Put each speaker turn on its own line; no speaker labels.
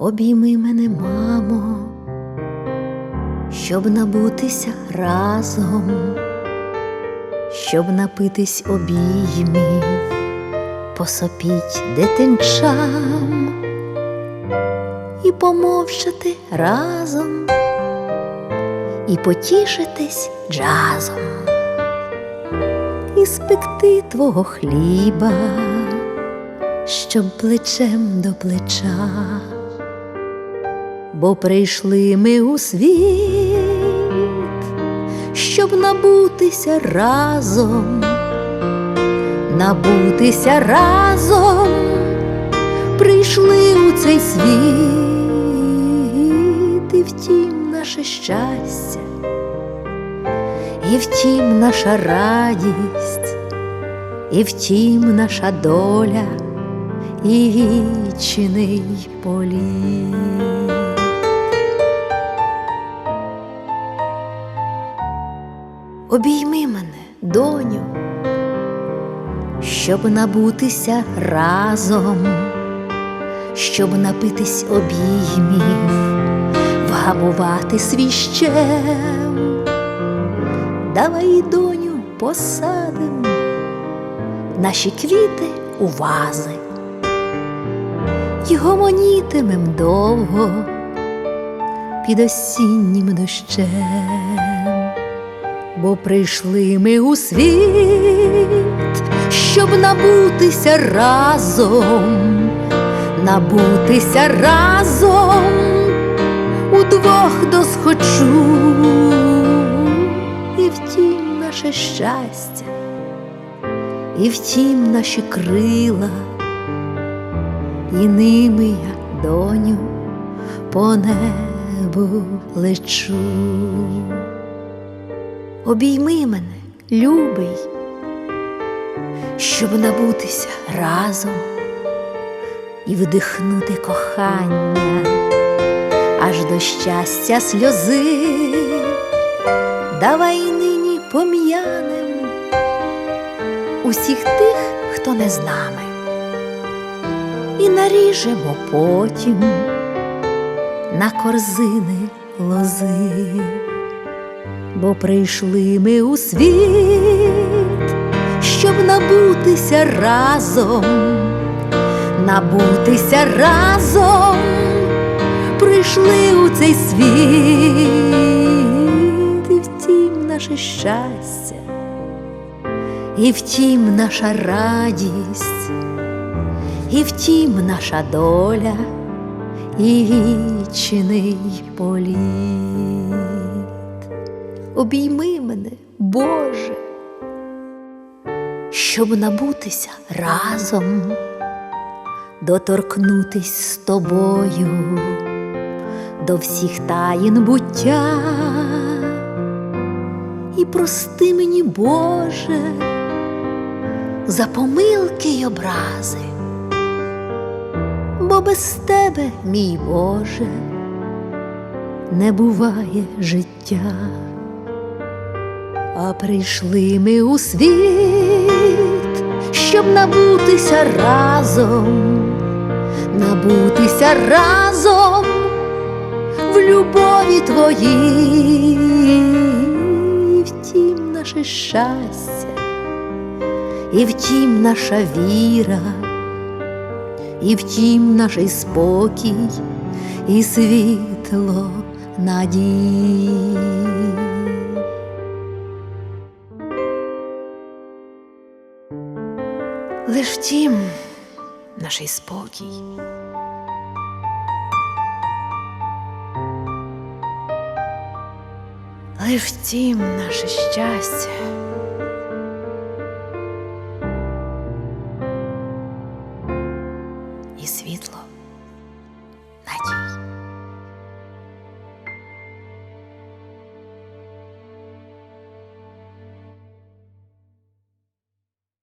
обійми мене, мамо, щоб набутися разом, щоб напитись обіймів, посопіть дитинчам і помовчати разом, і потішитись джазом, і спекти твого хліба, щоб плечем до плеча, бо прийшли ми у світ, щоб набутися разом, набутися разом, прийшли у цей світ, і втім наше щастя, і втім наша радість, і втім наша доля і вічний політ. Обійми мене, доню, щоб набутися разом, щоб напитись обіймів, вгамувати свій щем. Давай, доню, посадим наші квіти у вази й гомонітимем довго під осіннім дощем, бо прийшли ми у світ, щоб набутися разом, набутися разом удвох досхочу, і втім наше щастя, і втім наші крила і ними я, доню, по небу лечу. Обійми мене, любий, щоб набутися разом і вдихнути кохання аж до щастя сльози. Давай нині пом'янем усіх тих, хто не з нами і наріжемо потім на корзини лози, бо прийшли ми у світ, щоб набутися разом, набутися разом, прийшли у цей світ, і втім наше щастя, і втім наша радість і втім наша доля і вічний політ. Обійми мене, Боже, щоб набутися разом, доторкнутись з тобою до всіх таїн буття. І прости мені, Боже, за помилки й образи бо без тебе, мій Боже, не буває життя, а прийшли ми у світ, щоб набутися разом, набутися разом в любові твоїй, втім наше щастя, і втім наша віра і втім наш спокій і світло надій. Втім наш спокій. Лиш втім наше щастя.